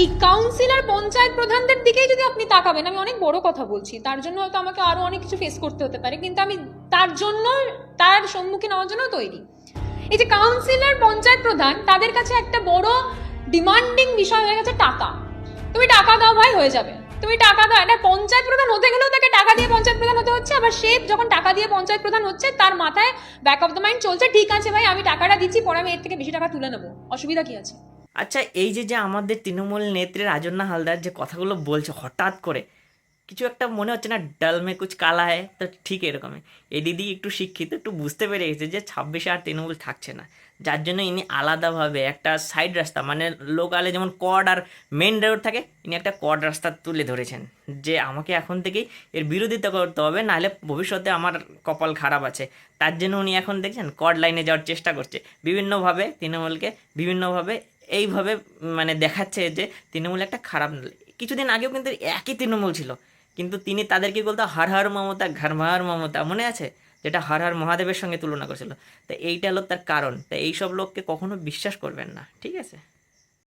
এই কাউন্সিলর পঞ্চায়েত প্রধানদের দিকেই যদি আপনি তাকাবেন, আমি অনেক বড় কথা বলছি, তার জন্য হয়তো আমাকে আরও অনেক কিছু ফেস করতে হতে পারে, কিন্তু আমি তার জন্য, তার সম্মুখীন হওয়ার জন্য তৈরি। এই যে কাউন্সিলর পঞ্চায়েত প্রধান, তাদের কাছে একটা বড় ডিমান্ডিং বিষয় হয়ে গেছে টাকা। তুমি টাকা দাও, ভাই, হয়ে যাবে। তুমি টাকা দাও এটা পঞ্চায়েত প্রধান হতে গেলেও তাকে টাকা দিয়ে পঞ্চায়েত প্রধান হতে হচ্ছে, আবার সে যখন টাকা দিয়ে পঞ্চায়েত প্রধান হচ্ছে, তার মাথায় ব্যাক অফ দ্য মাইন্ড চলছে, ঠিক আছে, ভাই, আমি টাকাটা দিচ্ছি, পরে আমি এর থেকে বেশি টাকা তুলে নেব। অসুবিধা কি আছে? আচ্ছা এই যে যে আমাদের তৃণমূল নেত্রী রাজন্না হালদার যে কথাগুলো বলছে হঠাৎ করে, কিছু একটা মনে হচ্ছে না ডাল মে কুচ কালা হয় তো ঠিক এরকমই। এই দিদি একটু শিক্ষিত, একটু বুঝতে পেরে গেছে যে ছাব্বিশে আর তৃণমূল থাকছে না। যার জন্য ইনি আলাদাভাবে একটা সাইড রাস্তা মানে লোকালে যেমন কড আর মেন রোড থাকে, ইনি একটা কড রাস্তা তুলে ধরেছেন। যে আমাকে এখন থেকেই এর বিরোধিতা করতে হবে, নাহলে ভবিষ্যতে আমার কপাল খারাপ আছে। তার জন্য উনি এখন দেখছেন কড লাইনে যাওয়ার চেষ্টা করছে। বিভিন্নভাবে তৃণমূলকে, বিভিন্নভাবে এইভাবে মানে দেখাচ্ছে যে তৃণমূল একটা খারাপ। কিছুদিন আগেও কিন্তু একই তৃণমূল ছিল। কিন্তু তিনি তাদেরকে বলতো, হর হর মমতা ঘরমার মমতা, মনে আছে? যেটা হর হর মহাদেবের সঙ্গে তুলনা করেছিল। তো এইটা হলো তার কারণ। তা এইসব লোককে কখনো বিশ্বাস করবেন না, ঠিক আছে?